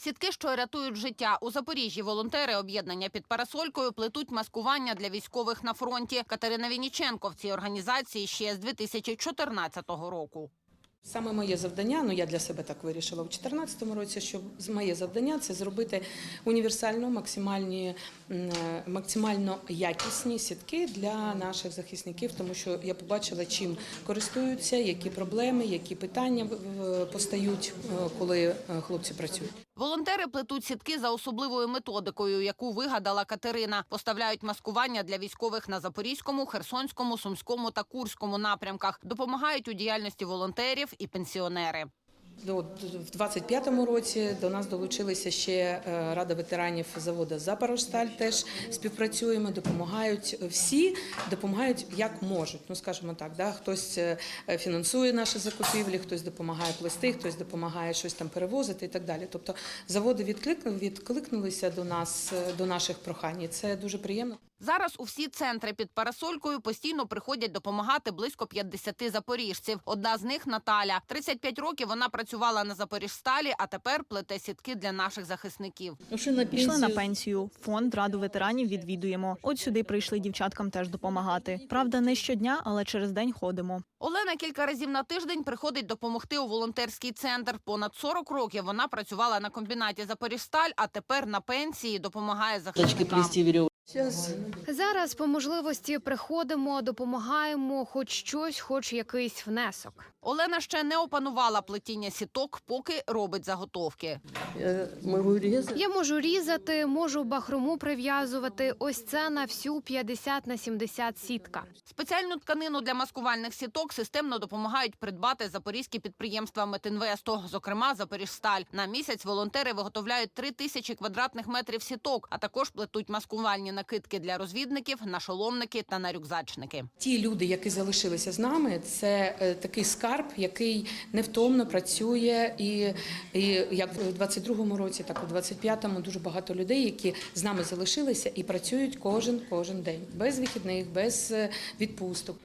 Сітки, що рятують життя. У Запоріжжі волонтери об'єднання під парасолькою плетуть маскування для військових на фронті. Катерина Вініченко в цій організації ще з 2014 року. Саме моє завдання, ну я для себе так вирішила у 2014 році, що моє завдання це зробити універсально максимальні, е, максимально якісні сітки для наших захисників, тому що я побачила, чим користуються, які проблеми, які питання в- в- постають, е, коли е, хлопці працюють. Волонтери плетуть сітки за особливою методикою, яку вигадала Катерина. Поставляють маскування для військових на Запорізькому, Херсонському, Сумському та Курському напрямках. Допомагають у діяльності волонтерів і пенсіонери. До- В 25-му році до нас долучилися ще е, Рада ветеранів заводу Запорожсталь. Теж співпрацюємо, допомагають всі, допомагають як можуть. Ну скажімо так, да? хтось е, фінансує наші закупівлі, хтось допомагає плести, хтось допомагає щось там перевозити і так далі. Тобто заводи відкликнули, відкликнулися до нас, е, до наших прохань. І Це дуже приємно. Зараз у всі центри під парасолькою постійно приходять допомагати близько 50 запоріжців. Одна з них Наталя. 35 років вона працювала на Запоріжсталі, а тепер плете сітки для наших захисників. Пішли на пенсію. Фонд раду ветеранів відвідуємо. От сюди прийшли дівчаткам теж допомагати. Правда, не щодня, але через день ходимо. Олена кілька разів на тиждень приходить допомогти у волонтерський центр. Понад 40 років вона працювала на комбінаті Запоріжсталь, а тепер на пенсії допомагає захисникам. Зараз по можливості приходимо, допомагаємо, хоч щось, хоч якийсь внесок. Олена ще не опанувала плетіння сіток, поки робить заготовки. Я могу резать. Я можу різати, можу бахрому прив'язувати. Ось це на всю 50 на 70 сітка. Спеціальну тканину для маскувальних сіток системно допомагають придбати запорізькі підприємства Метинвесту, зокрема Запоріжсталь. На місяць волонтери виготовляють три тисячі квадратних метрів сіток, а також плетуть маскувальні накидки для розвідників, нашоломники та на рюкзачники. Ті люди, які залишилися з нами, це е, такий скарб, який невтомно працює, і, і як в 22-му році, так і у 25-му дуже багато людей, які з нами залишилися і працюють кожен кожен день без вихідних, без е, відпусток.